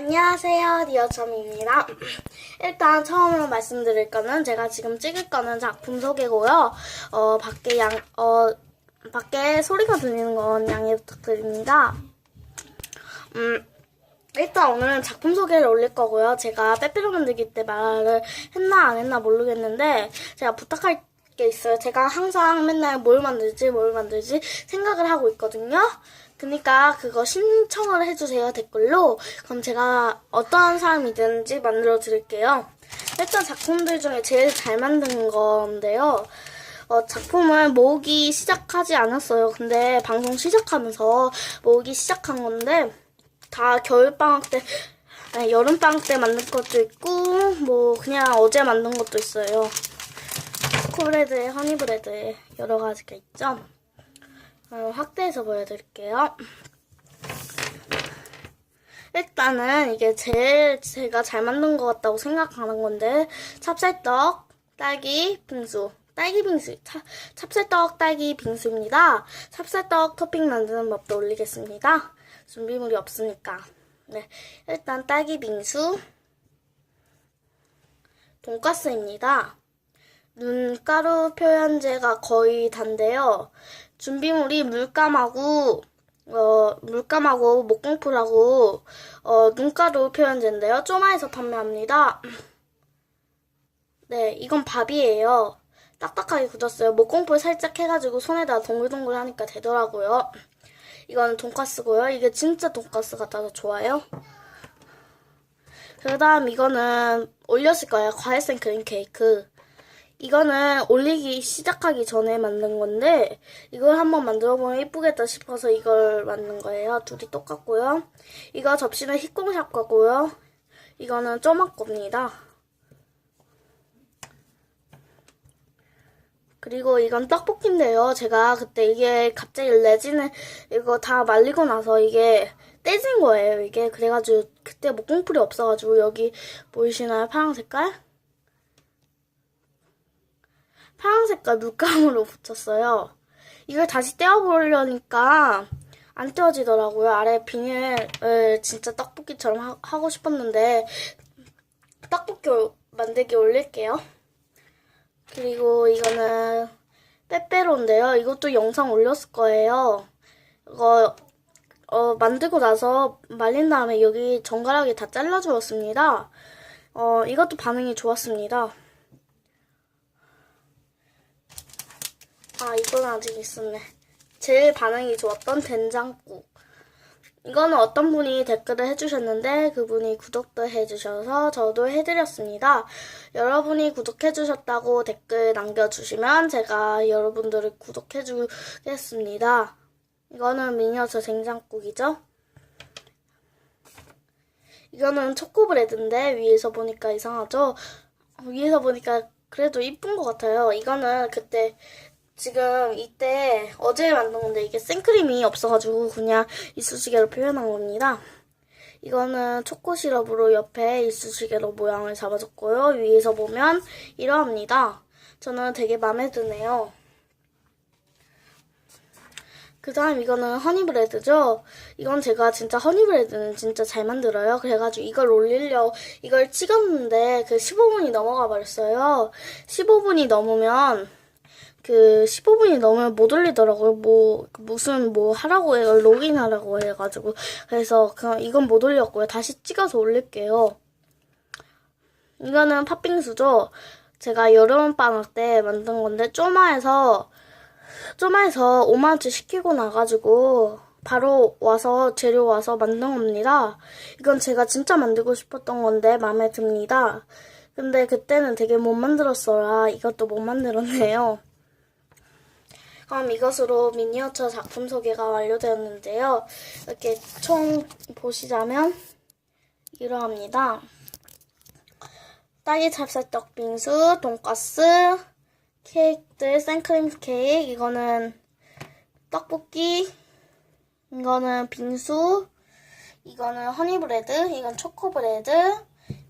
안녕하세요, 리어점입니다. 일단 처음으로 말씀드릴 거는 제가 지금 찍을 거는 작품 소개고요. 어, 밖에 양, 어, 밖에 소리가 들리는 건 양해 부탁드립니다. 음, 일단 오늘은 작품 소개를 올릴 거고요. 제가 빼빼로 만들기 때 말을 했나 안 했나 모르겠는데 제가 부탁할 게 있어요. 제가 항상 맨날 뭘 만들지 뭘 만들지 생각을 하고 있거든요. 그러니까 그거 신청을 해주세요 댓글로. 그럼 제가 어떠한 사람이든지 만들어 드릴게요. 일단 작품들 중에 제일 잘 만든 건데요. 어, 작품을 모으기 시작하지 않았어요. 근데 방송 시작하면서 모으기 시작한 건데 다 겨울방학 때, 아니, 여름방학 때 만든 것도 있고, 뭐, 그냥 어제 만든 것도 있어요. 초코브레드에 허니브레드에 여러 가지가 있죠. 어, 확대해서 보여드릴게요. 일단은 이게 제일 제가 잘 만든 것 같다고 생각하는 건데, 찹쌀떡, 딸기, 빙수. 딸기 빙수, 차, 찹쌀떡, 딸기 빙수입니다. 찹쌀떡 토핑 만드는 법도 올리겠습니다. 준비물이 없으니까. 네, 일단 딸기 빙수, 돈가스입니다. 눈가루 표현제가 거의 단데요. 준비물이 물감하고 어, 물감하고 목공풀하고 어, 눈가루 표현제인데요. 쪼마에서 판매합니다. 네, 이건 밥이에요. 딱딱하게 굳었어요. 목공풀 살짝 해가지고 손에다 동글동글 하니까 되더라고요. 이거는 돈가스고요. 이게 진짜 돈가스 같아서 좋아요. 그 다음 이거는 올렸을 거예요. 과일 생 크림 케이크. 이거는 올리기 시작하기 전에 만든 건데 이걸 한번 만들어 보면 이쁘겠다 싶어서 이걸 만든 거예요. 둘이 똑같고요. 이거 접시는 히콩샵 거고요. 이거는 쪼막 겁니다. 그리고 이건 떡볶이인데요. 제가 그때 이게 갑자기 레진을 이거 다 말리고 나서 이게 떼진 거예요. 이게 그래가지고 그때 목공풀이 없어가지고 여기 보이시나요? 파란 색깔? 파란 색깔 물감으로 붙였어요. 이걸 다시 떼어보려니까 안 떼어지더라고요. 아래 비닐을 진짜 떡볶이처럼 하, 하고 싶었는데 떡볶이 만들기 올릴게요. 그리고 이거는 빼빼로인데요. 이것도 영상 올렸을 거예요. 이거 어, 만들고 나서 말린 다음에 여기 정갈하게 다 잘라주었습니다. 어, 이것도 반응이 좋았습니다. 아, 이건 아직 있었네. 제일 반응이 좋았던 된장국. 이거는 어떤 분이 댓글을 해주셨는데 그분이 구독도 해주셔서 저도 해드렸습니다. 여러분이 구독해주셨다고 댓글 남겨주시면 제가 여러분들을 구독해주겠습니다. 이거는 미니어처 된장국이죠. 이거는 초코브레드인데 위에서 보니까 이상하죠? 위에서 보니까 그래도 이쁜 것 같아요. 이거는 그때 지금 이때 어제 만든 건데 이게 생크림이 없어가지고 그냥 이쑤시개로 표현한 겁니다. 이거는 초코 시럽으로 옆에 이쑤시개로 모양을 잡아줬고요. 위에서 보면 이러합니다. 저는 되게 마음에 드네요. 그 다음 이거는 허니브레드죠? 이건 제가 진짜 허니브레드는 진짜 잘 만들어요. 그래가지고 이걸 올리려 이걸 찍었는데 그 15분이 넘어가 버렸어요. 15분이 넘으면 그 15분이 넘으면 못 올리더라고요. 뭐 무슨 뭐 하라고 해요. 로그인 하라고 해가지고 그래서 그냥 이건 못 올렸고요. 다시 찍어서 올릴게요. 이거는 팥빙수죠. 제가 여름방학 때 만든 건데 쪼마에서 쪼마에서 5만원치 시키고 나가지고 바로 와서 재료 와서 만든 겁니다. 이건 제가 진짜 만들고 싶었던 건데 마음에 듭니다. 근데 그때는 되게 못 만들었어라 이것도 못 만들었네요. 그럼 이것으로 미니어처 작품 소개가 완료되었는데요. 이렇게 총 보시자면 이러합니다. 딸기 찹쌀떡 빙수, 돈가스, 케이크들, 생크림 케이크, 이거는 떡볶이, 이거는 빙수, 이거는 허니브레드, 이건 초코브레드,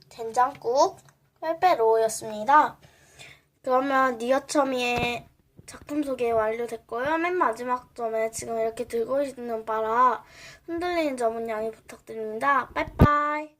된장국, 빼빼로였습니다. 그러면 니어처미의 작품 소개 완료됐고요. 맨 마지막 점에 지금 이렇게 들고 있는 바라 흔들리는 점은 양해 부탁드립니다. 빠이빠이.